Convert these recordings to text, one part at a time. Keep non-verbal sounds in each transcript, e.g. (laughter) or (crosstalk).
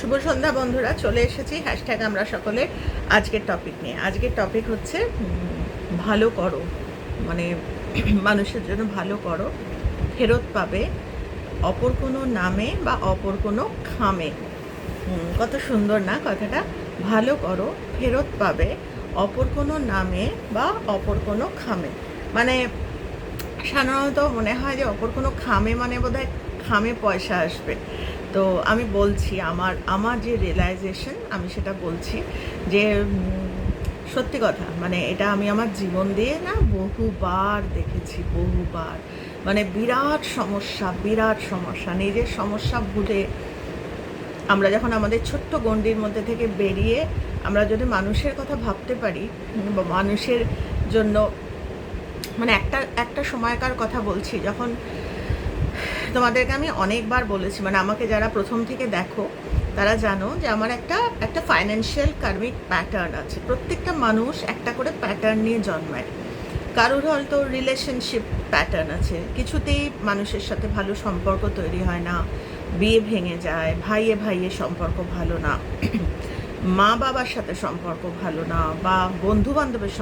শুভ সন্ধ্যা, বন্ধুরা। চলে এসেছি হ্যাশট্যাগ আমরা সকলে আজকের টপিক নিয়ে। আজকের টপিক হচ্ছে ভালো করো। মানে (clears throat) মানুষের জন্য ভালো করো। ফেরত পাবে অপর কোনো নামে বা অপর কোনো খামে। কত সুন্দর না? কথাটা, ভালো করো, ফেরত পাবে অপর কোনো নামে বা অপর কোনো খামে। মানে সাধারণত মনে হয় যে অপর কোনো খামে মানে বোধহয় খামে পয়সা আসবে। তো আমি বলছি, আমার আমার যে রিয়েলাইজেশন আমি সেটা বলছি যে সত্যি কথা মানে এটা আমি আমার জীবন দিয়ে না বহুবার দেখেছি, বহুবার। মানে বিরাট সমস্যা বিরাট সমস্যা। নিজের সমস্যা ভুলে আমরা যখন আমাদের ছোট্ট গণ্ডির মধ্যে থেকে বেরিয়ে আমরা যদি মানুষের কথা ভাবতে পারি, বা মানুষের জন্য মানে একটা একটা সময়কার কথা বলছি, যখন তোমাদেরকে আমি অনেকবার বলেছি মানে আমাকে যারা প্রথম থেকে দেখো, তারা জানো যে আমার একটা একটা ফাইন্যান্সিয়াল কার্মিক প্যাটার্ন আছে। প্রত্যেকটা মানুষ একটা করে প্যাটার্ন নিয়ে জন্মায়। কারোর হয়তো রিলেশনশিপ প্যাটার্ন আছে। কিছুতেই মানুষের সাথে ভালো সম্পর্ক তৈরি হয় না, বিয়ে ভেঙে যায়, ভাইয়ে ভাইয়ে সম্পর্ক ভালো না, (clears throat) মা বাবার সাথে সম্পর্ক ভালো না, বা বন্ধু বান্ধবের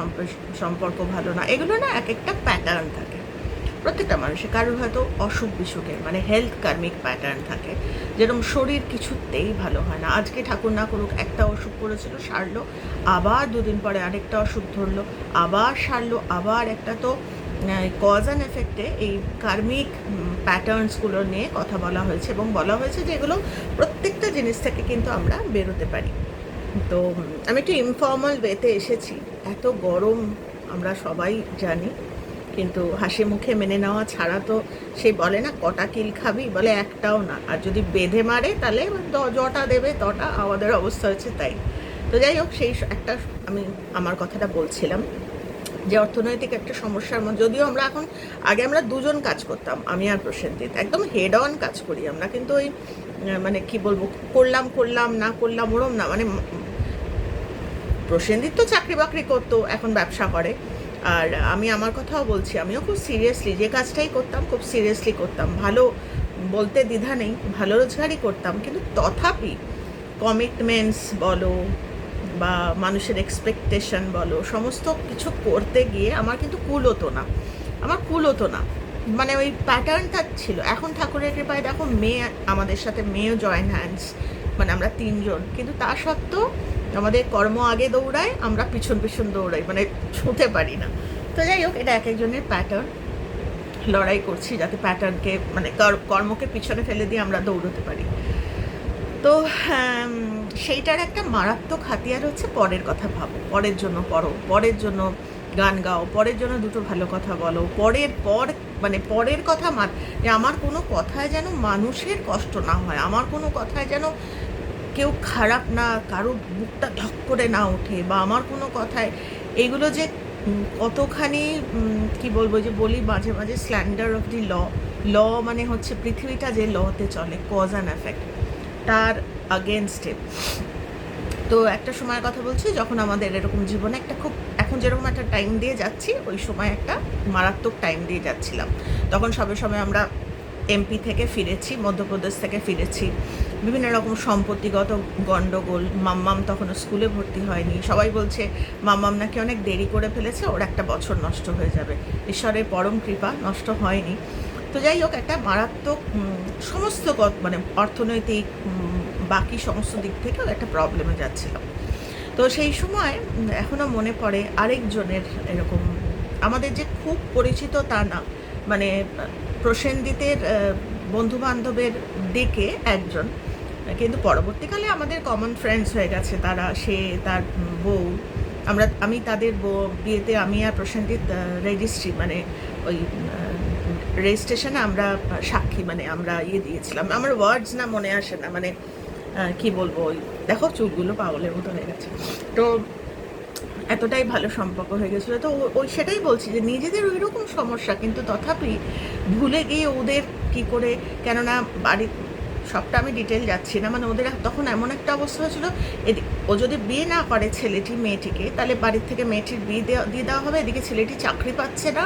সম্পর্ক ভালো না, এগুলো না এক একটা প্যাটার্ন থাকে। প্রত্যেকটা মানুষের কারোর হয়তো অসুখ বিসুখের মানে হেলথ কার্মিক প্যাটার্ন থাকে, যেরকম শরীর কিছুতেই ভালো হয় না। আজকে ঠাকুর না করুক, একটা অসুখ করেছিল, সারলো, আবার দুদিন পরে আরেকটা অসুখ ধরলো, আবার সারলো, আবার একটা তো কজ অ্যান্ড এফেক্টে এই কার্মিক প্যাটার্নসগুলো নিয়ে কথা বলা হয়েছে এবং বলা হয়েছে যে এগুলো প্রত্যেকটা জিনিস থেকে কিন্তু আমরা বেরোতে পারি। তো আমি একটু ইনফর্মাল ওয়েতে এসেছি। এত গরম আমরা সবাই জানি। কিন্তু হাসি মুখে মেনে নেওয়া ছাড়া তো সে বলে না, কটা কিল খাবি? বলে, একটাও না। আর যদি বেঁধে মারে, তাহলে যটা দেবে, তটা। আমাদের অবস্থা হচ্ছে তাই। তো যাই হোক, সেই একটা আমি আমার কথাটা বলছিলাম যে, অর্থনৈতিক একটা সমস্যার মধ্যে, যদিও আমরা এখন, আগে আমরা দুজন কাজ করতাম, আমি আর প্রসেনজিৎ একদম হেড অন কাজ করি আমরা, কিন্তু ওই মানে কি বলব, করলাম করলাম, না করলাম, ওরম না মানে প্রসেনজিৎ তো চাকরি বাকরি করতো, এখন ব্যবসা করে। আর আমি আমার কথাও বলছি, আমিও খুব সিরিয়াসলি যে কাজটাই করতাম খুব সিরিয়াসলি করতাম। ভালো বলতে দ্বিধা নেই, ভালো রোজগারই করতাম, কিন্তু তথাপি কমিটমেন্টস বলো বা মানুষের এক্সপেকটেশন বলো, সমস্ত কিছু করতে গিয়ে আমার কিন্তু কুল হতো না। আমার কুল হতো না। মানে ওই প্যাটার্নটা ছিল। এখন ঠাকুরের কৃপায় দেখো মেয়ে, আমাদের সাথে মেয়েও জয়েন হ্যান্ডস মানে আমরা তিনজন। কিন্তু তা সত্ত্বেও আমাদের কর্ম আগে দৌড়ায়, আমরা পিছন পিছন দৌড়াই মানে ছুঁতে পারি না। তো যাই হোক, এটা এক একজনের প্যাটার্ন লড়াই করছি যাতে প্যাটার্নকে মানে কর- কর্মকে পিছনে ফেলে দিয়ে আমরা দৌড়তে পারি। তো সেইটার একটা মারাত্মক হাতিয়ার হচ্ছে পরের কথা ভাবো। পরের জন্য পড়ো, পরের জন্য গান গাও, পরের জন্য দুটো ভালো কথা বলো, পরের পর মানে পরের কথা মান আমার কোনো কথায় যেন মানুষের কষ্ট না হয়, আমার কোনো কথায় যেন কেউ খারাপ না, কারও বুকটা ধক করে না ওঠে বা আমার কোনো কথায় এগুলো যে কতখানি কি বলব যে বলি মাঝে মাঝে স্ল্যান্ডার অফ দি ল ল মানে হচ্ছে পৃথিবীটা যে লতে চলে কজ অ্যান্ড এফেক্ট তার আগেনস্টে তো একটা সময়ের কথা বলছি, যখন আমাদের এরকম জীবনে একটা খুব, এখন যেরকম একটা টাইম দিয়ে যাচ্ছি, ওই সময় একটা মারাত্মক টাইম দিয়ে যাচ্ছিলাম। তখন সবে সময় আমরা এমপি থেকে ফিরেছি, মধ্যপ্রদেশ থেকে ফিরেছি। বিভিন্ন রকম সম্পত্তিগত গণ্ডগোল মাম্মাম তখনও স্কুলে ভর্তি হয়নি। সবাই বলছে, মাম্মাম নাকি অনেক দেরি করে ফেলেছে, ওর একটা বছর নষ্ট হয়ে যাবে। ঈশ্বরের পরম কৃপা, নষ্ট হয়নি। তো যাই হোক, একটা মারাত্মক সমস্ত মানে অর্থনৈতিক বাকি সমস্ত দিক থেকেও একটা প্রবলেমে যাচ্ছিল। তো সেই সময় এখনও মনে পড়ে আরেকজনের এরকম, আমাদের যে খুব পরিচিত তা না মানে প্রসেনজিতের বন্ধু বান্ধবের দিকে একজন, কিন্তু পরবর্তীকালে আমাদের কমন ফ্রেন্ডস হয়ে গেছে। তারা, সে, তার বউ, আমরা, আমি তাদের বউ- বিয়েতে আমি আর প্রসেনজিৎ রেজিস্ট্রি মানে ওই রেজিস্ট্রেশনে আমরা সাক্ষী মানে আমরা ইয়ে দিয়েছিলাম। আমার ওয়ার্ডস না মনে আসে না মানে কি বলব ওই, দেখো চুলগুলো পাগলের মতো হয়ে গেছে। তো এতটাই ভালো সম্পর্ক হয়ে গেছিল। তো ওই সেটাই বলছি যে নিজেদের ওই রকম সমস্যা, কিন্তু তথাপি ভুলে গিয়ে ওদের কি করে, কেননা বাড়ি সবটা আমি ডিটেল যাচ্ছি না। মানে ওদের তখন এমন একটা অবস্থা হয়েছিল ও যদি বিয়ে না করে ছেলেটি, মেয়েটিকে, তাহলে বাড়ির থেকে মেয়েটির বিয়ে দেওয়া দিয়ে দেওয়া হবে। এদিকে ছেলেটি চাকরি পাচ্ছে না।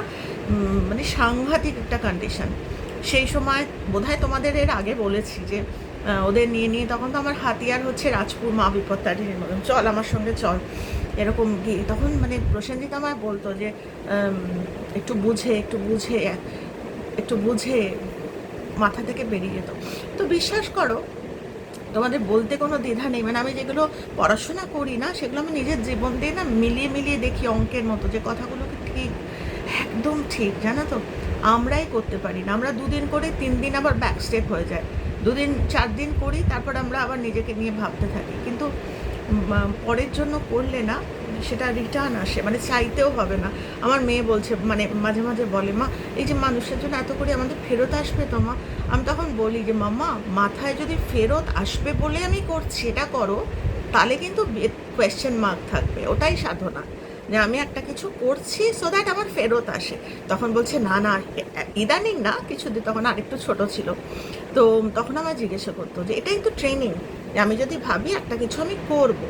মানে সাংঘাতিক একটা কন্ডিশন সেই সময় বোধহয় তোমাদের এর আগে বলেছি যে ওদের নিয়ে নিয়ে তখন তো আমার হাতিয়ার হচ্ছে রাজপুর মা বিপত্তারিণীর মতন চল আমার সঙ্গে চল। এরকম গিয়ে, তখন মানে প্রসেনজিৎ আমায় বলতো যে একটু বুঝে একটু বুঝে একটু বুঝে মাথা থেকে বেরিয়ে যেত। তো বিশ্বাস করো, তোমাদের বলতে কোনো দ্বিধা নেই। মানে আমি যেগুলো পড়াশোনা করি না, সেগুলো আমি নিজের জীবন দিয়ে না মিলিয়ে মিলিয়ে দেখি অঙ্কের মতো, যে কথাগুলো ঠিক, একদম ঠিক, জানো তো? আমরাই করতে পারি না। আমরা দুদিন করে তিন দিন আবার ব্যাক স্টেপ হয়ে যায়। দুদিন, চার দিন করি, তারপর আমরা আবার নিজেকে নিয়ে ভাবতে থাকি। কিন্তু পরের জন্য করলে না, সেটা রিটার্ন আসে মানে চাইতেও হবে না। আমার মেয়ে বলছে মানে মাঝে মাঝে বলে, মা, এই যে মানুষের জন্য এত করে আমাদের ফেরত আসবে তো, মা? আমি তখন বলি যে মাম্মা মাথায় যদি ফেরত আসবে বলে আমি করছি এটা করো, তাহলে কিন্তু কোয়েশ্চেন মার্ক থাকবে, ওটাই সাধনা। যে আমি একটা কিছু করছি সো দ্যাট আমার ফেরত আসে। তখন বলছে, না না ইদানিং না, কিছুদিন তখন আরেকটু ছোট ছিল। তো তখন আমার জিজ্ঞাসা করতো যে, এটাই তো ট্রেনিং আমি যদি ভাবি একটা কিছু আমি করব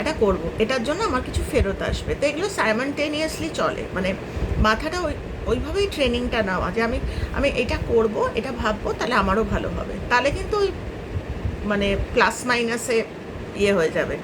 এটা করব, এটার জন্য আমার কিছু ফেরত আসবে। তো এগুলো সাইমানটেনিয়াসলি চলে। মানে মাথাটা ওই, ওইভাবেই ট্রেনিংটা নেওয়া যে আমি আমি এটা করব, এটা ভাববো, তাহলে আমারও ভালো হবে। তাহলে কিন্তু ওই মানে প্লাস মাইনাসে ইয়ে হয়ে যাবে।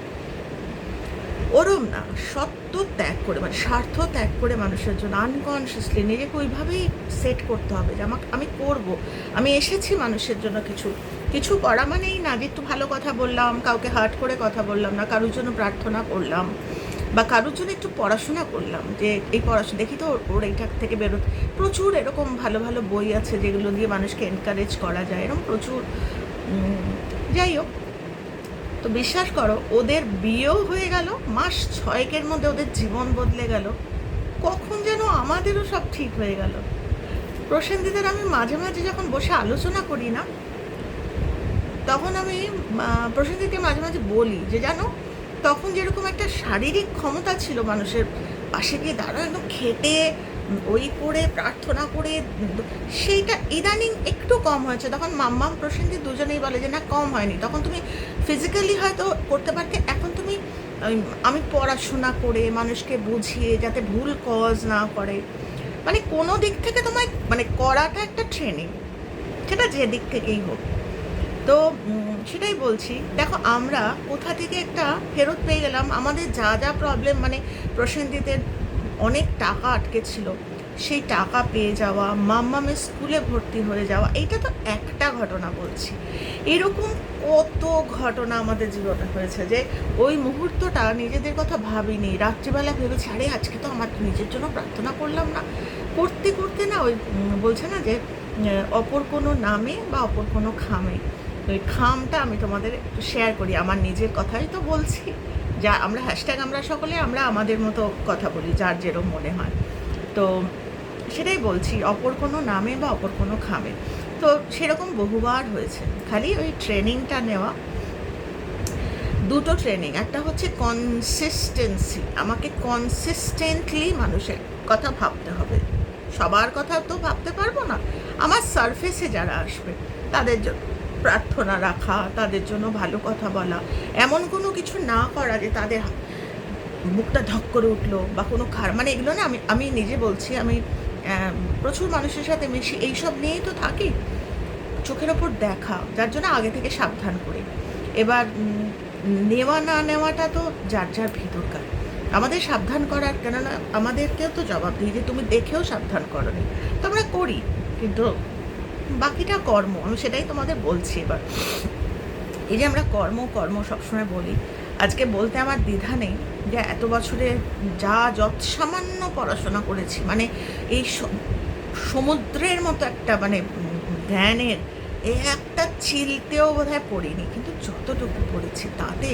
ওরম না, সত্য ত্যাগ করে মানে স্বার্থ ত্যাগ করে মানুষের জন্য আনকনসিয়াসলি নিজেকে ওইভাবেই সেট করতে হবে যে আমাকে, আমি করব। আমি এসেছি মানুষের জন্য কিছু কিছু করা মানেই না যে একটু ভালো কথা বললাম, কাউকে হার্ট করে কথা বললাম না, কারোর জন্য প্রার্থনা করলাম বা কারোর জন্য একটু পড়াশোনা করলাম যে এই পড়াশোনা, দেখি তো ওর- এইটা থেকে বেরো প্রচুর এরকম ভালো ভালো বই আছে যেগুলো দিয়ে মানুষকে এনকারেজ করা যায়, এরকম প্রচুর যাই হোক। তো বিশ্বাস করো, ওদের বিয়েও হয়ে গেল, মাস ছয়েকের মধ্যে ওদের জীবন বদলে গেল। কখন যেন আমাদেরও সব ঠিক হয়ে গেল। প্রসেনজিতের আমি মাঝে মাঝে যখন বসে আলোচনা করি না তখন আমি প্রসেনজিৎকে মাঝে মাঝে বলি যে, জানো, তখন যেরকম একটা শারীরিক ক্ষমতা ছিল মানুষের পাশে গিয়ে দাঁড়ানো একদম খেটে ওই করে, প্রার্থনা করে, সেইটা ইদানিং একটু কম হয়েছে। তখন মাম্মাম, প্রসেনজিৎ দুজনেই বলে যে, না, কম হয়নি। তখন তুমি ফিজিক্যালি হয়তো করতে পারতে, এখন তুমি আমি পড়াশোনা করে মানুষকে বুঝিয়ে যাতে ভুল কজ না করে। মানে কোনো দিক থেকে তোমায় মানে করাটা একটা ট্রেনিং সেটা যে দিক থেকেই হোক। তো সেটাই বলছি। দেখো, আমরা কোথা থেকে একটা ফেরত পেয়ে গেলাম, আমাদের যা যা প্রবলেম মানে প্রসেনজিতের অনেক টাকা আটকে ছিল, সেই টাকা পেয়ে যাওয়া, মাম্মামের স্কুলে ভর্তি হয়ে যাওয়া, এইটা তো একটা ঘটনা বলছি। এরকম কত ঘটনা আমাদের জীবনে হয়েছে যে, ওই মুহূর্তটা নিজেদের কথা ভাবিনি, রাত্রিবেলা ভেবেছি, আরে, আজকে তো আমার নিজের জন্য প্রার্থনা করলাম না। করতে করতে না ওই বলছে না যে, অপর কোনো নামে বা অপর কোনো খামে। ওই খামটা আমি তোমাদের একটু শেয়ার করি। আমার নিজের কথাই তো বলছি। যা আমরা হ্যাশট্যাগ আমরা সকলে আমরা আমাদের মতো কথা বলি, যার যেরকম মনে হয়। তো সেটাই বলছি, অপর কোনো নামে বা অপর কোনো খামে। তো সেরকম বহুবার হয়েছে। খালি ওই ট্রেনিংটা নেওয়া। দুটো ট্রেনিং একটা হচ্ছে কনসিস্টেন্সি আমাকে কনসিস্টেন্টলি মানুষের কথা ভাবতে হবে। সবার কথা তো ভাবতে পারব না। আমার সারফেসে যারা আসবে, তাদের জন্য। প্রার্থনা রাখা, তাদের জন্য ভালো কথা বলা। এমন কোনো কিছু না করা যে তাদের বুকটা ধক করে উঠল বা কোনো খারাপ মানে এগুলো না আমি আমি নিজে বলছি, আমি প্রচুর মানুষের সাথে মিশি, এইসব নিয়েই তো থাকি। চোখের ওপর দেখা, যার জন্য আগে থেকে সাবধান করি। এবার নেওয়া না নেওয়াটা তো যার যার ভিতরকার। আমাদের সাবধান করার, কেননা আমাদেরকেও তো জবাব দিই যে তুমি দেখেও সাবধান করনি। তো আমরা করি, কিন্তু বাকিটা কর্ম, আমি সেটাই তোমাদের বলছি এবার। এই যে আমরা কর্ম কর্ম সবসময় বলি, আজকে বলতে আমার দ্বিধা নেই যে এত বছরে যা যত সামান্য পড়াশোনা করেছি মানে এই সমুদ্রের মতো একটা মানে জ্ঞানের এই একটা চিলতেও বোধহয় পড়িনি, কিন্তু যতটুকু পড়েছি তাতে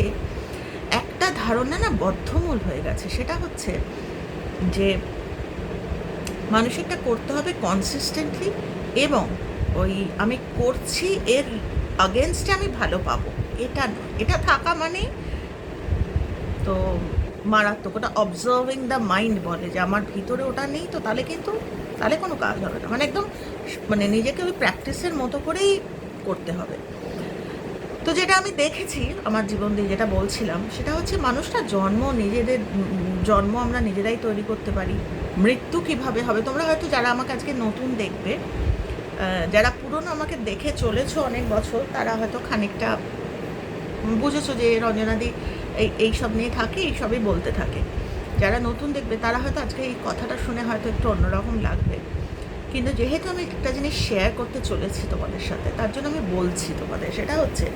একটা ধারণা না বদ্ধমূল হয়ে গেছে, সেটা হচ্ছে যে মানুষেরটা করতে হবে কনসিস্টেন্টলি এবং ওই আমি করছি এর আগেনস্টে আমি ভালো পাবো। এটা এটা থাকা মানে তো মারাত্মক, ওটা অবজার্ভিং দ্য মাইন্ড বলে যে আমার ভিতরে ওটা নেই তো তাহলে কিন্তু, তাহলে কোনো কাজ হবে না। মানে একদম মানে নিজেকে ওই প্র্যাকটিসের মতো করেই করতে হবে। তো যেটা আমি দেখেছি আমার জীবন দিয়ে যেটা বলছিলাম, সেটা হচ্ছে মানুষটা জন্ম নিজেদের, জন্ম আমরা নিজেরাই তৈরি করতে পারি। মৃত্যু কীভাবে হবে? তোমরা হয়তো যারা আমাকে আজকে নতুন দেখবে যারা পুরনো আমাকে দেখে চলেছো অনেক বছর, তারা হয়তো খানিকটা বুঝেছ যে রঞ্জনাদি এই এইসব নিয়ে থাকে এইসবই বলতে থাকে। যারা নতুন দেখবে, তারা হয়তো আজকে এই কথাটা শুনে হয়তো একটু অন্যরকম লাগবে। কিন্তু যেহেতু আমি একটা জিনিস শেয়ার করতে চলেছি তোমাদের সাথে, তার জন্য আমি বলছি তোমাদের, সেটা হচ্ছে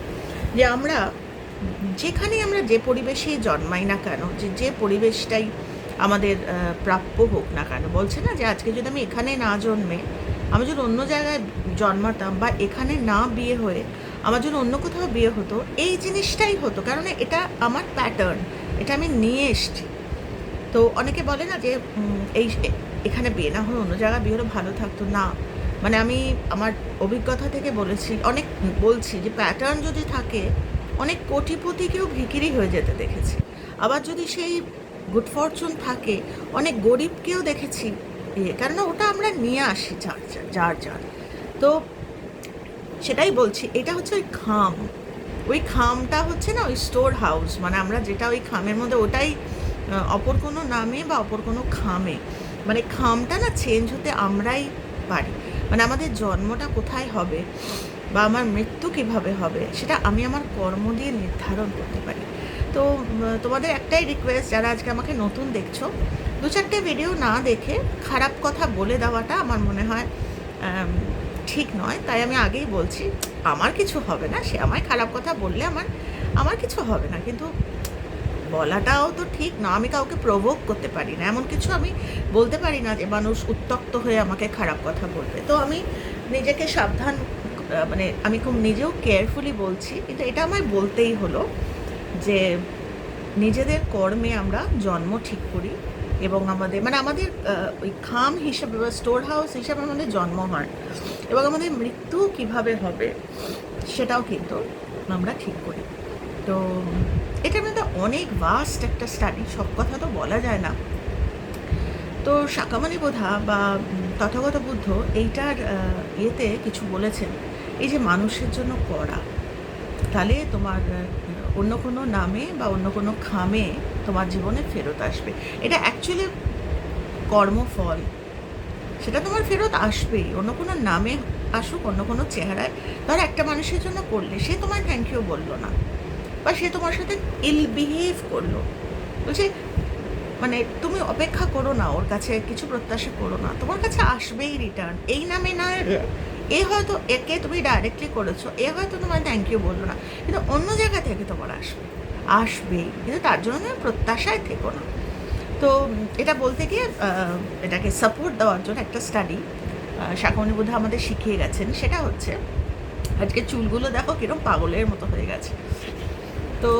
যে আমরা যেখানে আমরা যে পরিবেশেই জন্মাই না কেন, যে যে পরিবেশটাই আমাদের প্রাপ্য হোক না কেন, বলছে না যে আজকে যদি আমি এখানে না জন্মে আমি যদি অন্য জায়গায় জন্মাতাম বা এখানে না বিয়ে হয়ে আমার যদি অন্য কোথাও বিয়ে হতো, এই জিনিসটাই হতো। কারণ এটা আমার প্যাটার্ন এটা আমি নিয়ে এসছি। তো অনেকে বলে না যে এই এখানে বিয়ে না হয়ে অন্য জায়গায় বিয়ে হলে ভালো থাকতো। না। মানে আমি আমার অভিজ্ঞতা থেকে বলেছি, অনেক বলছি যে প্যাটার্ন যদি থাকে, অনেক কোটিপতিকেও ভিকিরি হয়ে যেতে দেখেছি। আবার যদি সেই গুড ফরচুন থাকে, অনেক গরিবকেও দেখেছি। ইয়ে কেননা ওটা আমরা নিয়ে আসি যার যার যার। তো সেটাই বলছি, এটা হচ্ছে ওই খাম। ওই খামটা হচ্ছে না, ওই স্টোর হাউস মানে আমরা যেটা ওই খামের মধ্যে, ওটাই অপর কোনো নামে বা অপর কোনো খামে। মানে খামটা না চেঞ্জ হতে আমরাই পারি। মানে আমাদের জন্মটা কোথায় হবে বা আমার মৃত্যু কীভাবে হবে, সেটা আমি আমার কর্ম দিয়ে নির্ধারণ করতে পারি। তো তোমাদের একটাই রিকোয়েস্ট যারা আজকে আমাকে নতুন দেখছ দু চারটে ভিডিও না দেখে খারাপ কথা বলে দেওয়াটা আমার মনে হয় ঠিক নয়। তাই আমি আগেই বলছি, আমার কিছু হবে না। সে আমায় খারাপ কথা বললে আমার আমার কিছু হবে না। কিন্তু বলাটাও তো ঠিক না। আমি কাউকে প্রভোগ করতে পারি না। এমন কিছু আমি বলতে পারি না যে মানুষ উত্তক্ত হয়ে আমাকে খারাপ কথা বলবে। তো আমি নিজেকে সাবধান মানে আমি খুব নিজেও কেয়ারফুলি বলছি। কিন্তু এটা আমায় বলতেই হলো যে, নিজেদের কর্মে আমরা জন্ম ঠিক করি। এবং আমাদের মানে আমাদের ওই খাম হিসেবে বা স্টোর হাউস হিসাবে আমাদের জন্ম হয়। এবং আমাদের মৃত্যু কীভাবে হবে সেটাও কিন্তু আমরা ঠিক করি। তো এটা মধ্যে অনেক ভাস্ট একটা স্টাডি সব কথা তো বলা যায় না। তো শাকামানি বোধা বা তথাগত বুদ্ধ এইটার ইয়েতে কিছু বলেছেন, এই যে মানুষের জন্য করা তাহলে তোমার অন্য কোনো নামে বা অন্য কোনো খামে তোমার জীবনে ফেরত আসবে। এটা অ্যাকচুয়ালি কর্মফল। সেটা তোমার ফেরত আসবেই। অন্য কোনো নামে আসুক, অন্য কোনো চেহারায়। ধর একটা মানুষের জন্য করলে, সে তোমার থ্যাংক ইউ বলল না। বা সে তোমার সাথে ইল বিহেভ করল। বলছে মানে তুমি অপেক্ষা করো না, ওর কাছে কিছু প্রত্যাশা করো না। তোমার কাছে আসবেই রিটার্ন এই নামে না এ হয়তো একে তুমি ডাইরেক্টলি করেছ, এ হয়তো তোমার থ্যাংক ইউ বলল না, কিন্তু অন্য জায়গা থেকে তোমার আসবে, আসবেই, কিন্তু তার জন্য তুমি প্রত্যাশায় থেকো না। তো এটা বলতে গিয়ে এটাকে সাপোর্ট দেওয়ার জন্য একটা স্টাডি শাকমণি বোধ আমাদের শিখিয়ে গেছেন, সেটা হচ্ছে, আজকে চুলগুলো দেখো কিরম পাগলের মতো হয়ে গেছে। তো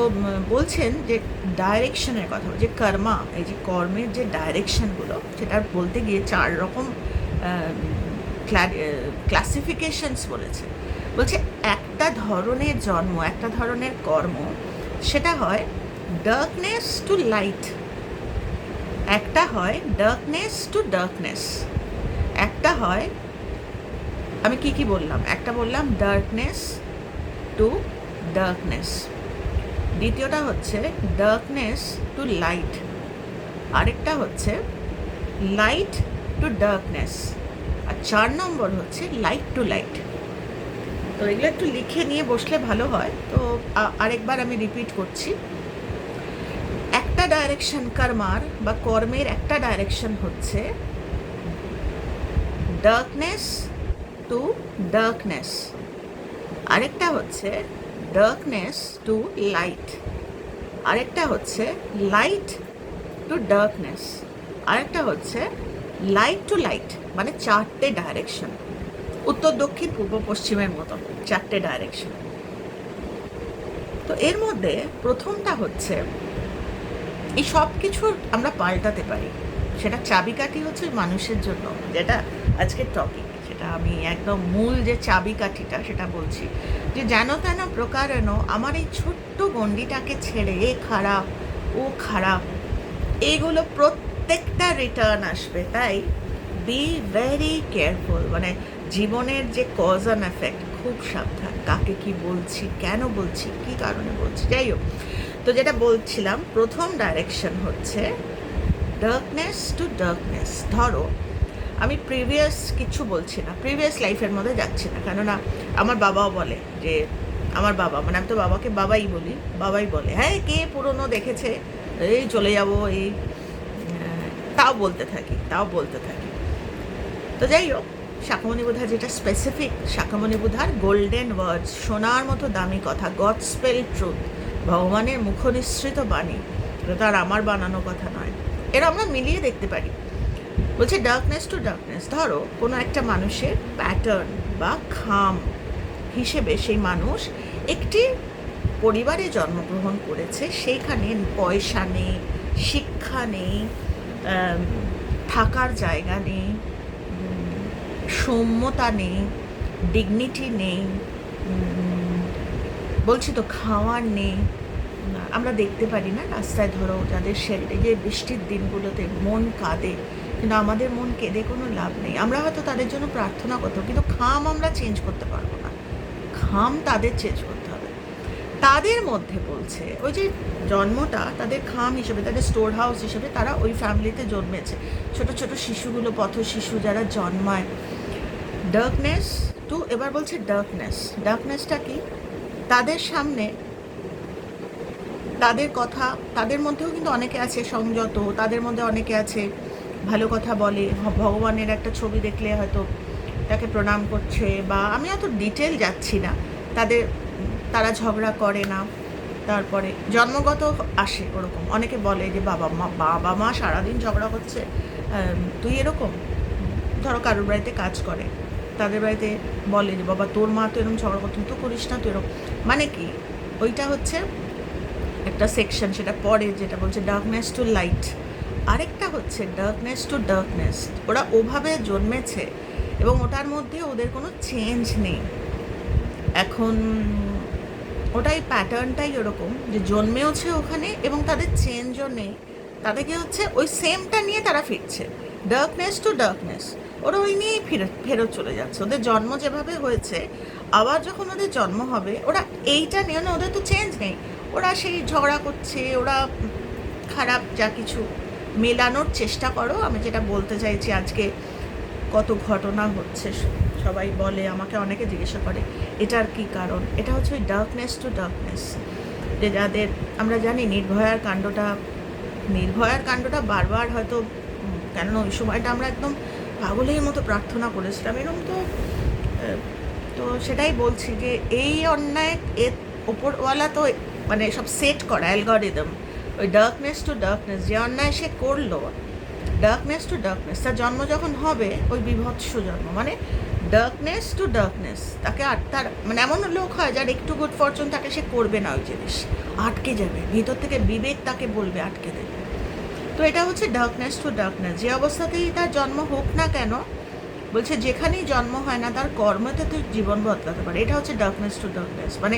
বলছেন যে ডাইরেকশনের কথা, যে কর্মা এই যে কর্মের যে ডাইরেকশনগুলো সেটা বলতে গিয়ে চার রকম ক্লাসিফিকেশনস বলেছে। বলছে একটা ধরনের জন্ম, একটা ধরনের কর্ম, সেটা হয় ডার্কনেস টু লাইট একটা হয় ডার্কনেস টু ডার্কনেস একটা হয়, আমি কি কি বললাম? একটা বললাম ডার্কনেস টু ডার্কনেস দ্বিতীয়টা হচ্ছে ডার্কনেস টু লাইট আরেকটা হচ্ছে লাইট টু ডার্কনেস আর চার নম্বর হচ্ছে লাইট টু লাইট তো এগুলো একটু লিখে নিয়ে বসলে ভালো হয়। তো আরেকবার আমি রিপিট করছি। একটা ডাইরেকশন কর্মার বা কর্মের একটা ডাইরেকশন হচ্ছে ডার্কনেস টু ডার্কনেস আরেকটা হচ্ছে ডার্কনেস টু লাইট আরেকটা হচ্ছে লাইট টু ডার্কনেস আরেকটা হচ্ছে লাইট টু লাইট মানে চারটে ডাইরেকশন উত্তর, দক্ষিণ, পূর্ব, পশ্চিমের মতো চারটে ডাইরেকশন তো এর মধ্যে প্রথমটা হচ্ছে, এই সব কিছু আমরা পাল্টাতে পারি। সেটা চাবিকাঠি হচ্ছে মানুষের জন্য, যেটা আজকের টপিক সেটা আমি একদম মূল যে চাবিকাঠিটা, সেটা বলছি যে যেন তেন প্রকারেণ আমার এই ছোট্ট গণ্ডিটাকে ছেড়ে, এ খারাপ, ও খারাপ এইগুলো প্রত্যেকটা রিটার্ন আসবে, তাই? বি ভেরি কেয়ারফুল মানে জীবনের যে কজ অ্যান্ড এফেক্ট খুব সাবধান। কাকে কি বলছি, কেন বলছি, কি কারণে বলছি? যাই হোক, তো যেটা বলছিলাম, প্রথম ডাইরেকশন হচ্ছে ডার্কনেস টু ডার্কনেস ধরো, আমি প্রিভিয়াস কিছু বলছি না প্রিভিয়াস লাইফের মধ্যে যাচ্ছি না। কেননা, আমার বাবাও বলে যে, আমার বাবা মানে আমি তো বাবাকে বাবাই বলি, বাবাই বলে হ্যাঁ কে পুরনো দেখেছে? এই চলে যাব, এই তাও বলতে থাকি, তাও বলতে থাকি। তো যাই হোক শাখামণি বুধার যেটা স্পেসিফিক শাখামণি বুধার গোল্ডেন ওয়ার্ডস সোনার মতো দামি কথা গড স্পেল ট্রুথ ভগবানের মুখনিসৃত বাণী, এটা আর আমার বানানো কথা নয়। এরা আমরা মিলিয়ে দেখতে পারি। বলছে ডার্কনেস টু ডার্কনেস ধরো, কোনো একটা মানুষের প্যাটার্ন বা খাম হিসেবে সেই মানুষ একটি পরিবারে জন্মগ্রহণ করেছে, সেইখানে পয়সা নেই, শিক্ষা নেই থাকার জায়গা নেই সৌম্যতা নেই ডিগনিটি নেই বলছি তো খাওয়ার নেই। আমরা দেখতে পারি না রাস্তায় ধরো যাদের শেল্টে যে বৃষ্টির দিনগুলোতে মন কাঁদে, কিন্তু আমাদের মন কেঁদে কোনো লাভ নেই। আমরা হয়তো তাদের জন্য প্রার্থনা করতাম, কিন্তু খাম আমরা চেঞ্জ করতে পারব না। খাম তাদের চেঞ্জ করতে তাদের মধ্যে বলছে, ওই যে জন্মটা তাদের খাম হিসেবে, তাদের স্টোর হাউস হিসেবে তারা ওই ফ্যামিলিতে জন্মেছে। ছোট ছোট শিশুগুলো, পথ শিশু যারা জন্মায়। ডার্কনেস টু এবার বলছে ডার্কনেস ডার্কনেসটা কি? তাদের সামনে তাদের কথা, তাদের মধ্যেও কিন্তু অনেকে আছে সংযত, তাদের মধ্যে অনেকে আছে ভালো কথা বলে ভগবানের একটা ছবি দেখলে হয়তো তাকে প্রণাম করছে বা আমি অত ডিটেল যাচ্ছি না। তাদের তারা ঝগড়া করে না। তারপরে জন্মগত আসে ওরকম। অনেকে বলে যে বাবা মা বাবা মা সারাদিন ঝগড়া করছে। তুই এরকম? ধরো কারোর বাড়িতে কাজ করে। তাদের বাড়িতে বলে যে, বাবা, তোর মা তো এরকম ঝগড়া করতো তো করিস না, তুই এরকম। মানে কি? ওইটা হচ্ছে একটা সেকশন সেটা পরে যেটা বলছে ডার্কনেস টু লাইট আরেকটা হচ্ছে ডার্কনেস টু ডার্কনেস ওরা ওভাবে জন্মেছে এবং ওটার মধ্যে ওদের কোনো চেঞ্জ নেই। এখন ওটাই প্যাটার্নটাই ওরকম যে জন্মেওছে ওখানে এবং তাদের চেঞ্জও নেই। তাদেরকে হচ্ছে ওই সেমটা নিয়ে তারা ফিরছে। ডার্কনেস টু ডার্কনেস ওরা ওই নিয়েই ফিরে, ফেরত চলে যাচ্ছে। ওদের জন্ম যেভাবে হয়েছে, আবার যখন ওদের জন্ম হবে, ওরা এইটা নিয়ে ওদের তো চেঞ্জ নেই। ওরা সেই ঝগড়া করছে, ওরা খারাপ যা কিছু মেলানোর চেষ্টা করো। আমি যেটা বলতে চাইছি, আজকে কত ঘটনা হচ্ছে। সবাই বলে, আমাকে অনেকে জিজ্ঞাসা করে, এটার কি কারণ? এটা হচ্ছে ওই ডার্কনেস টু ডার্কনেস যে যাদের, আমরা জানি নির্ভয়ার কাণ্ডটা নির্ভয়ার কাণ্ডটা বারবার হয়তো কেননা ওই সময়টা আমরা একদম পাগলের মতো প্রার্থনা করেছিলাম এরকম তো তো সেটাই বলছি যে এই অন্যায়, এর ওপরওয়ালা তো মানে সব সেট করা অ্যালগরিদম ওই ডার্কনেস টু ডার্কনেস যে অন্যায় সে করল ডার্কনেস টু ডার্কনেস তার জন্ম যখন হবে, ওই বিভৎস জন্ম। মানে ডার্কনেস টু ডার্কনেস তাকে আর তার মানে এমন লোক হয় যার একটু গুড ফরচুন থাকে, সে করবে না ওই জিনিস। আটকে যাবে। ভিতর থেকে বিবেক তাকে বলবে, আটকে দেবে। তো এটা হচ্ছে ডার্কনেস টু ডার্কনেস যে অবস্থাতেই তার জন্ম হোক না কেন, বলছে যেখানেই জন্ম হয় না, তার কর্মতে তো জীবন বদলাতে পারে। এটা হচ্ছে ডার্কনেস টু ডার্কনেস মানে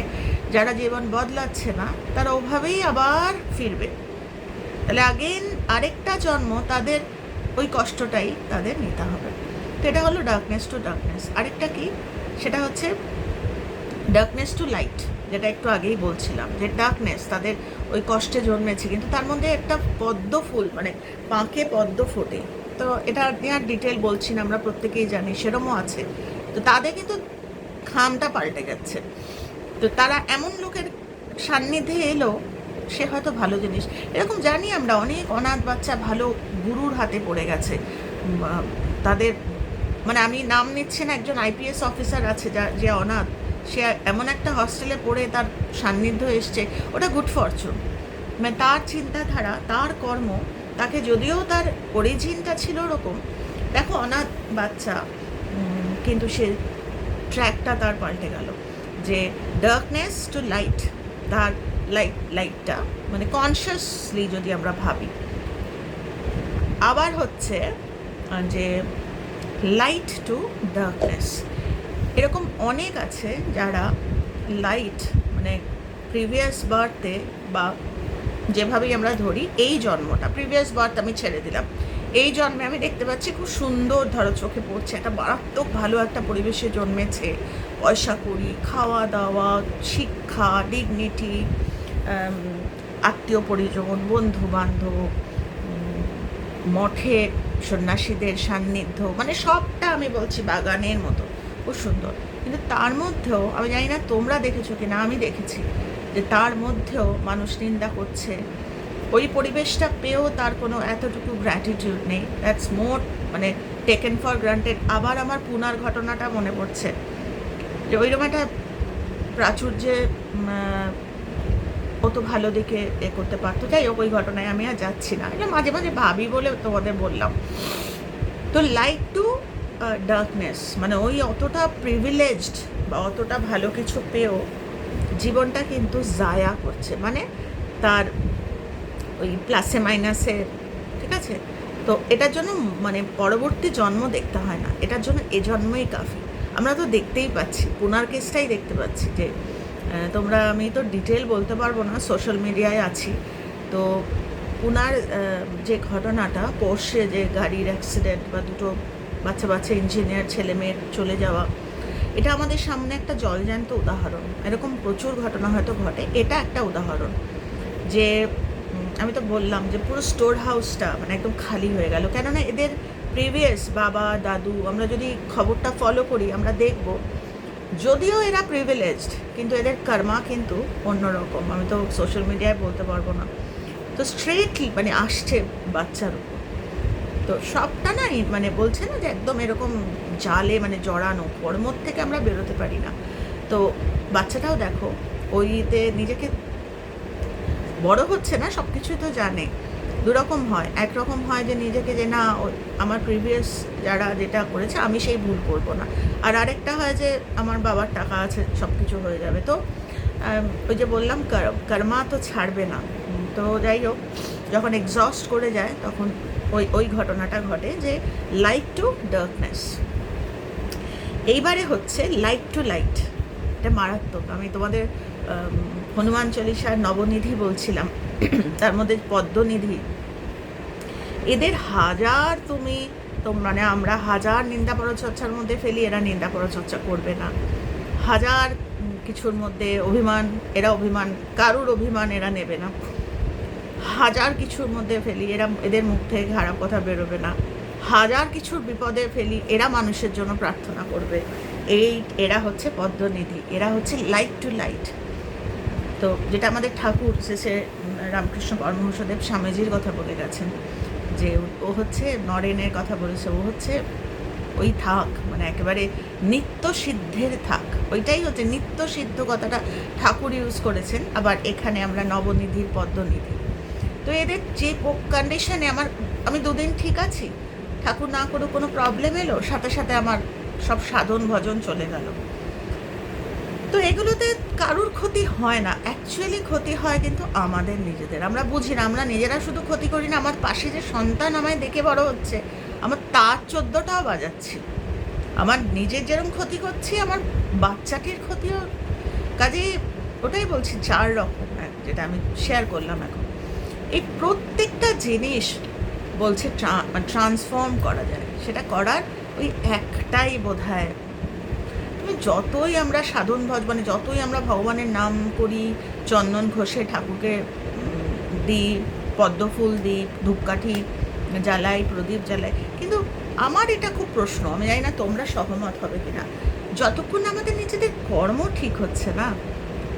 যারা জীবন বদলাচ্ছে না, তারা ওভাবেই আবার ফিরবে। তাহলে আগেন আরেকটা জন্ম তাদের ওই কষ্টটাই তাদের নিতে হবে। তো এটা হলো ডার্কনেস টু ডার্কনেস আরেকটা কি? সেটা হচ্ছে ডার্কনেস টু লাইট যেটা একটু আগেই বলছিলাম, যে ডার্কনেস তাদের ওই কষ্টে জন্মেছে, কিন্তু তার মধ্যে একটা পদ্ম ফুল মানে পাঁকে পদ্ম ফোটে। তো এটা আর ডিটেল বলছি না, আমরা প্রত্যেকেই জানি, সেরমও আছে। তো তাদের কিন্তু খামটা পাল্টে যাচ্ছে তো তারা এমন লোকের সান্নিধ্যে এলো, সে হয়তো ভালো জিনিস। এরকম জানি আমরা, অনেক অনাথ বাচ্চা ভালো গুরুর হাতে পড়ে গেছে। তাদের মানে আমি নাম নিচ্ছি না, একজন আইপিএস অফিসার আছে যা যে অনাথ। সে এমন একটা হস্টেলে পড়ে তার সান্নিধ্য এসছে। ওটা গুড ফরচুন মানে তার চিন্তাধারা, তার কর্ম, তাকে যদিও তার অরিজিনটা ছিল ওরকম। দেখো, অনাথ বাচ্চা কিন্তু সে ট্র্যাকটা তার পাল্টে গেল। যে ডার্কনেস টু লাইট তার লাইট লাইটটা মানে কনসিয়াসলি যদি আমরা ভাবি। আবার হচ্ছে যে লাইট টু ডার্কনেস এরকম অনেক আছে যারা লাইট মানে প্রিভিয়াস বার্থে বা যেভাবেই আমরা ধরি, এই জন্মটা প্রিভিয়াস বার্থ আমি ছেড়ে দিলাম। এই জন্মে আমি দেখতে পাচ্ছি খুব সুন্দর, ধরো চোখে পড়ছে একটা মারাত্মক ভালো একটা পরিবেশে জন্মেছে। পয়সা করি খাওয়া দাওয়া শিক্ষা ডিগনিটি আত্মীয় পরিজন বন্ধু বান্ধব মঠে সন্ন্যাসীদের সান্নিধ্য মানে সবটা আমি বলছি বাগানের মতো, খুব সুন্দর। কিন্তু তার মধ্যেও, আমি জানি না তোমরা দেখেছ কিনা, আমি দেখেছি যে তার মধ্যেও মানুষ নিন্দা করছে। ওই পরিবেশটা পেয়েও তার কোনো এতটুকু গ্র্যাটিটিউড নেই। দ্যাটস মোর মানে টেকেন ফর গ্রান্টেড আবার আমার পুনার ঘটনাটা মনে পড়ছে। যে ওইরকম একটা প্রাচুর্যে অত ভালো দিকে এ করতে পারতো। যাই হোক, ওই ঘটনায় আমি আর যাচ্ছি না। এটা মাঝে মাঝে ভাবি বলে তোমাদের বললাম। তো লাইক টু ডার্কনেস মানে ওই অতটা প্রিভিলেজড বা অতটা ভালো কিছু পেয়েও জীবনটা কিন্তু জায়া করছে। মানে তার ওই প্লাসে মাইনাসে ঠিক আছে? তো এটার জন্য মানে পরবর্তী জন্ম দেখতে হয় না। এটার জন্য এ জন্মই কাফি। আমরা তো দেখতেই পাচ্ছি, পুনার কেসটাই দেখতে পাচ্ছি যে তোমরা আমি তো ডিটেল বলতে পারব না সোশ্যাল মিডিয়ায় আছি। তো আহ, যে ঘটনাটা পোর্শে যে গাড়ির অ্যাক্সিডেন্ট বা দুটো বাচ্চা বাচ্চা ইঞ্জিনিয়ার ছেলে মেয়ের চলে যাওয়া এটা আমাদের সামনে একটা জলজ্যান্ত উদাহরণ। এরকম প্রচুর ঘটনা হয়তো ঘটে। এটা একটা উদাহরণ যে আমি তো বললাম যে পুরো স্টোর হাউসটা মানে একদম খালি হয়ে গেল। কেননা এদের প্রিভিয়াস বাবা দাদু আমরা যদি খবরটা ফলো করি আমরা দেখব যদিও এরা প্রিভিলেজড কিন্তু এদের কর্মা কিন্তু অন্যরকম। আমি তো সোশ্যাল মিডিয়ায় বলতে পারব না। তো স্ট্রেটলি মানে আসছে বাচ্চার উপর। তো সবটা না মানে বলছে না যে একদম এরকম জালে মানে জড়ানো কর্মর থেকে আমরা বেরোতে পারি না। তো বাচ্চাটাও দেখো, ওইতে নিজেকে বড় হচ্ছে না সব কিছুই তো জানে। দুরকম হয়। একরকম হয় যে নিজেকে যে না আমার প্রিভিয়াস যারা যেটা করেছে, আমি সেই ভুল করব না। আর আরেকটা হয় যে আমার বাবার টাকা আছে সব কিছু হয়ে যাবে। তো ওই যে বললাম, কর- কর্মা তো ছাড়বে না। তো যাই হোক, যখন এক্সস্ট করে যায়, তখন ওই ওই ঘটনাটা ঘটে যে লাইট টু ডার্কনেস এইবারে হচ্ছে লাইট টু লাইট এটা মারাত্মক। আমি তোমাদের হনুমান চল্লিশার নবনিধি বলছিলাম। (clears throat) তার মধ্যে পদ্মনিধি। এদের হাজার তুমি মানে আমরা হাজার নিন্দা পরচর্চার মধ্যে ফেলি, এরা নিন্দা পরচর্চা করবে না। হাজার কিছুর মধ্যে অভিমান, এরা অভিমান, কারুর অভিমান এরা নেবে না। হাজার কিছুর মধ্যে ফেলি, এরা এদের মুখ থেকে খারাপ কথা বেরোবে না। হাজার কিছুর বিপদে ফেলি, এরা মানুষের জন্য প্রার্থনা করবে। এই, এরা হচ্ছে পদ্মনিধি, এরা হচ্ছে লাইট টু লাইট তো যেটা আমাদের ঠাকুর শেষে রামকৃষ্ণ পরমহংসদেব স্বামীজির কথা বলে গেছেন। যে ও হচ্ছে নরেনের কথা বলেছে, ও হচ্ছে ওই থাক মানে একেবারে নিত্য সিদ্ধের থাক। ওইটাই হচ্ছে নিত্য সিদ্ধ কথাটা ঠাকুর ইউজ করেছেন। আবার এখানে আমরা নবনিধির পদ্মনিধি। তো এদের যে কন্ডিশনে আমার, আমি দুদিন ঠিক আছি। ঠাকুর না করে কোনো প্রবলেম এলো, সাথে সাথে আমার সব সাধন ভজন চলে গেল। তো এগুলোতে কারুর ক্ষতি হয় না। অ্যাকচুয়ালি ক্ষতি হয় কিন্তু আমাদের নিজেদের। আমরা বুঝি না আমরা নিজেরা শুধু ক্ষতি করি না আমার পাশে যে সন্তান আমায় দেখে বড় হচ্ছে আমার তার চোদ্দটাও বাজাচ্ছি। আমার নিজের যেরকম ক্ষতি করছি আমার বাচ্চাটির ক্ষতিও কাজে ওটাই বলছি চার রকম এক, যেটা আমি শেয়ার করলাম এখন। এই প্রত্যেকটা জিনিস বলছে ট্রান্সফর্ম করা যায়। সেটা করার ওই একটাই বোধ হয় যতই আমরা সাধন ভজ মানে যতই আমরা ভগবানের নাম করি, চন্দন ঘষে ঠাকুরকে দিই, পদ্মফুল দিই, ধূপকাঠি জ্বালাই, প্রদীপ জ্বালাই, কিন্তু আমার এটা খুব প্রশ্ন, আমি জানি না তোমরা সহমত হবে কিনা। যতক্ষণ আমাদের নিজেদের কর্ম ঠিক হচ্ছে না,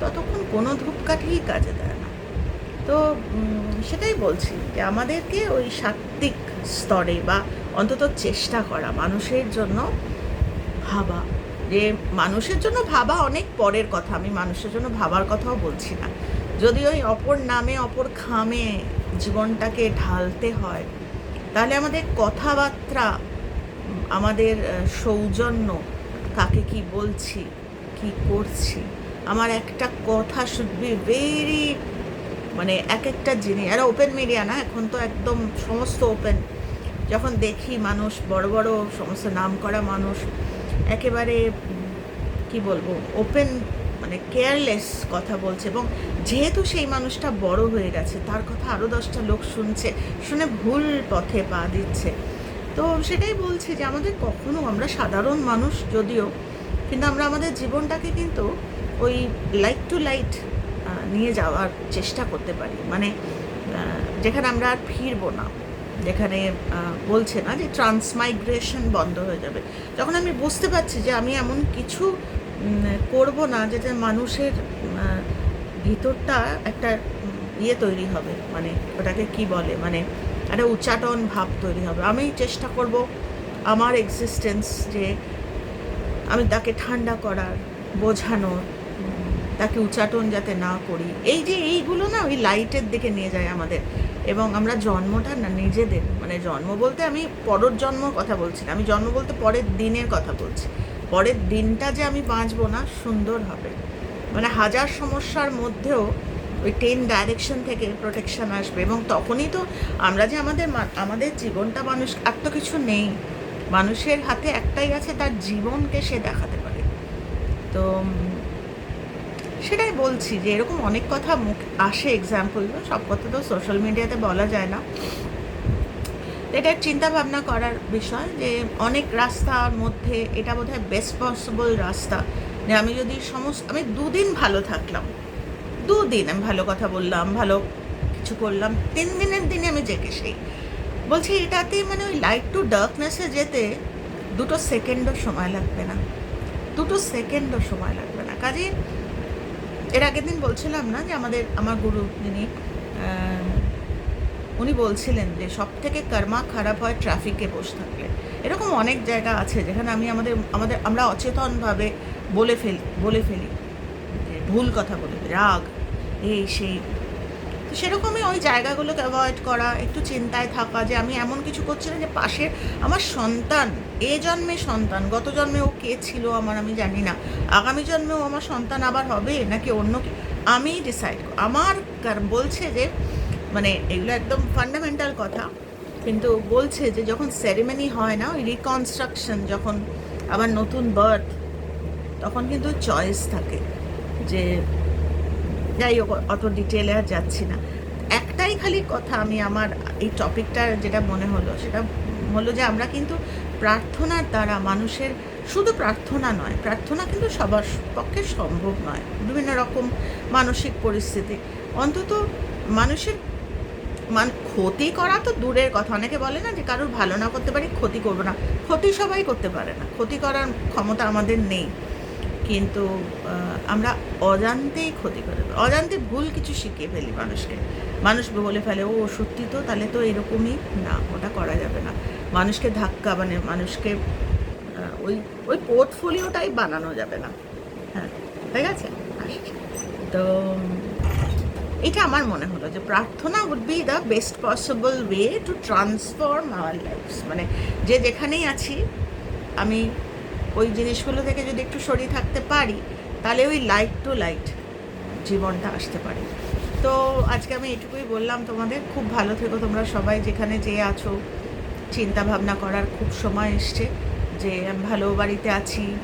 ততক্ষণ কোনো ধূপকাঠিই কাজে দেয় না। তো সেটাই বলছি যে আমাদেরকে ওই সাত্ত্বিক স্তরে বা অন্তত চেষ্টা করা, মানুষের জন্য ভাবা। যে মানুষের জন্য ভাবা অনেক পরের কথা, আমি মানুষের জন্য ভাবার কথাও বলছি না। যদি ওই অপর নামে, অপর খামে জীবনটাকে ঢালতে হয়, তাহলে আমাদের কথাবার্তা, আমাদের সৌজন্য কাকে কি বলছি, কি করছি, আমার একটা কথা শুড বি ভেরি মানে এক একটা জিনিস আর ওপেন মিডিয়া না, এখন তো একদম সমস্ত ওপেন যখন দেখি মানুষ, বড় বড় সমস্ত নাম করা মানুষ একেবারে, কি বলব ওপেন মানে কেয়ারলেস কথা বলছে এবং যেহেতু সেই মানুষটা বড় হয়ে গেছে, তার কথা আরও দশটা লোক শুনছে, শুনে ভুল পথে পা দিচ্ছে। তো সেটাই বলছি যে আমাদের কখনো আমরা সাধারণ মানুষ যদিও, কিন্তু আমরা আমাদের জীবনটাকে কিন্তু ওই লাইট টু লাইট নিয়ে যাওয়ার চেষ্টা করতে পারি। মানে যেখানে আমরা আর ফিরবো না। যেখানে বলছে না যে ট্রান্সমাইগ্রেশন বন্ধ হয়ে যাবে। যখন আমি বুঝতে পারছি যে আমি এমন কিছু করব না যেটা মানুষের ভিতরটা একটা ইয়ে তৈরি হবে মানে ওটাকে কি বলে মানে একটা উচ্চাটন ভাব তৈরি হবে। আমি চেষ্টা করব আমার এক্সিস্টেন্স যে আমি তাকে ঠান্ডা করার বোঝানোর তাকে উচ্চাটন যাতে না করি। এই যে এইগুলো না ওই লাইটের দিকে নিয়ে যায় আমাদের। এবং আমরা জন্মটা না নিজেদের মানে জন্ম বলতে আমি পরের জন্মর কথা বলছি না, আমি জন্ম বলতে পরের দিনের কথা বলছি। পরের দিনটা যে আমি বাঁচবো না, সুন্দর হবে। মানে হাজার সমস্যার মধ্যেও ওই টেন ডাইরেকশন থেকে প্রোটেকশন আসবে এবং তখনই তো আমরা যে আমাদের আমাদের জীবনটা মানুষ, আর তো কিছু নেই। মানুষের হাতে একটাই আছে, তার জীবনকে সে দেখাতে পারে। তো সেটাই বলছি যে এরকম অনেক কথা মুখ আসে এক্সাম্পল সব কথা তো সোশ্যাল মিডিয়াতে বলা যায় না। এটা চিন্তা ভাবনা করার বিষয় যে অনেক রাস্তার মধ্যে এটা বোধ হয় বেস্ট পসিবল রাস্তা যে আমি যদি সমস্ত, আমি দুদিন ভালো থাকলাম, দুদিন আমি ভালো কথা বললাম, ভালো কিছু করলাম, তিন দিনের দিনে আমি জেগে সেই। বলছি এটাতে মানে ওই লাইট টু ডার্কনেসে যেতে দুটো সেকেন্ডও সময় লাগবে না, দুটো সেকেন্ডও সময় লাগবে না। কাজে এর আগের দিন বলছিলাম না যে আমাদের, আমার গুরু যিনি উনি বলছিলেন যে সব থেকে কর্মা খারাপ হয় ট্রাফিকে বসে থাকলে। এরকম অনেক জায়গা আছে যেখানে আমি আমাদের আমাদের, আমরা অচেতনভাবে বলে ফেলি বলে ফেলি ভুল কথা বলে রাগ, এই, সেই সেরকমই ওই জায়গাগুলোকে অ্যাভয়েড করা, একটু চিন্তায় থাকা যে আমি এমন কিছু করছি না যে পাশে আমার সন্তান, এ জন্মে সন্তান, গত জন্মে ও কে ছিল আমার আমি জানি না, আগামী জন্মেও আমার সন্তান আবার হবে নাকি অন্য আমি ডিসাইড আমার বলছে যে মানে এগুলো একদম ফান্ডামেন্টাল কথা, কিন্তু বলছে যে যখন সেরিমনি হয় না, ওই রিকনস্ট্রাকশন যখন আবার নতুন বার্থ তখন কিন্তু চয়েস থাকে যে যাই হোক, অত ডিটেলে আর যাচ্ছি না। একটাই খালি কথা আমি আমার এই টপিকটা যেটা মনে হলো, সেটা হলো যে আমরা কিন্তু প্রার্থনার দ্বারা মানুষের শুধু প্রার্থনা নয়, প্রার্থনা কিন্তু সবার পক্ষে সম্ভব নয়, বিভিন্ন রকম মানসিক পরিস্থিতি। অন্তত মানুষের মান, ক্ষতি করা তো দূরের কথা। অনেকে বলে না যে কারোর ভালো না করতে পারি, ক্ষতি করব না। ক্ষতি সবাই করতে পারে না। ক্ষতি করার ক্ষমতা আমাদের নেই। কিন্তু আমরা অজান্তেই ক্ষতি করে। অজান্তে ভুল কিছু শিখিয়ে ফেলি মানুষকে। মানুষ বলে ফেলে, ও, সত্যি তো? তাহলে তো এরকমই? না, ওটা করা যাবে না। মানুষকে ধাক্কা মানে মানুষকে ওই ওই পোর্টফোলিওটাই বানানো যাবে না। হ্যাঁ ঠিক আছে? তো, এটা আমার মনে হলো যে প্রার্থনা would be the best possible way to transform our lifes মানে যে যেখানেই আছি, আমি ওই জিনিসগুলো থেকে যদি একটু সরিয়ে থাকতে পারি, তাহলে ওই লাইট টু লাইট জীবনটা আসতে পারে। তো আজকে আমি এটুকুই বললাম তোমাদের, খুব ভালো থেকো তোমরা সবাই যেখানে যেয়ে আছো। চিন্তা ভাবনা করার খুব সময় এসছে যে আমি ভালো বাড়িতে আছি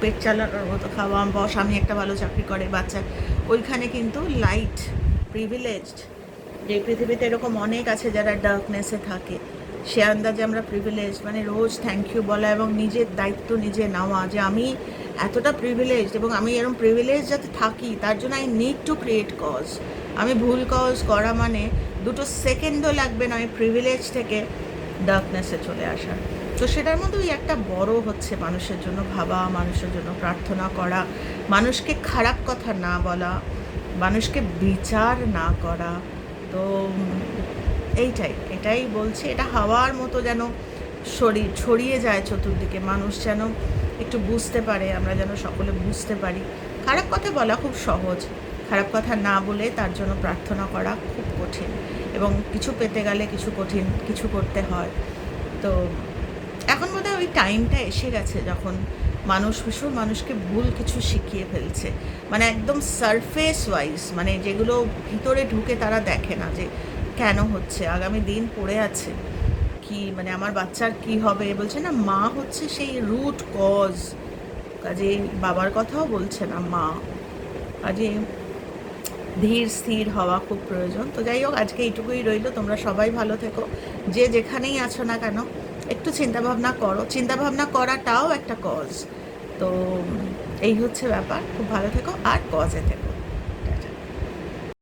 পেট- চালানোর মতো খাওয়া, বস, আমি একটা ভালো চাকরি করে, বাচ্চা। ওইখানে কিন্তু লাইট প্রিভিলেজড যে পৃথিবীতে এরকম অনেক আছে যারা ডার্কনেসে থাকে। সে আন্দাজে আমরা প্রিভিলেজ মানে রোজ থ্যাংক ইউ বলা এবং নিজের দায়িত্ব নিজে নেওয়া যে আমি এতটা প্রিভিলেজ এবং আমি এরকম প্রিভিলেজ যাতে থাকি, তার জন্য I need to create cause আমি ভুল কজ করা মানে দুটো সেকেন্ডও লাগবে না আমি প্রিভিলেজ থেকে ডার্কনেসে চলে আসা তো সেটার মধ্যে ওই একটা বড় হচ্ছে মানুষের জন্য ভাবা, মানুষের জন্য প্রার্থনা করা, মানুষকে খারাপ কথা না বলা, মানুষকে বিচার না করা। তো এইটাই, এটাই বলছি, এটা হাওয়ার মতো যেন শরীর, ছড়িয়ে যায় চতুর্দিকে, মানুষ যেন একটু বুঝতে পারে, আমরা যেন সকলে বুঝতে পারি। খারাপ কথা বলা খুব সহজ, খারাপ কথা না বলে তার জন্য প্রার্থনা করা খুব কঠিন এবং কিছু পেতে গেলে কিছু কঠিন, কিছু করতে হয়। তো এখন বোধহয় ওই টাইমটা এসে গেছে যখন মানুষ, ভীষণ মানুষকে ভুল কিছু শিখিয়ে ফেলছে। মানে একদম সারফেস ওয়াইজ মানে যেগুলো ভিতরে ঢুকে তারা দেখে না যে কেন হচ্ছে? আগামী দিন পড়ে আছে। কি মানে আমার বাচ্চার কি হবে? বলছে না, মা হচ্ছে সেই রুট কজ কাজে বাবার কথাও বলছে না মা। কাজে ধীর স্থির হওয়া খুব প্রয়োজন। তো যাই হোক, আজকে এইটুকুই রইল। তোমরা সবাই ভালো থেকো। যে যেখানেই আছো না কেন, একটু চিন্তাভাবনা করো। চিন্তাভাবনা করাটাও একটা কজ তো এই হচ্ছে ব্যাপার। খুব ভালো থেকো আর কজে থেকো।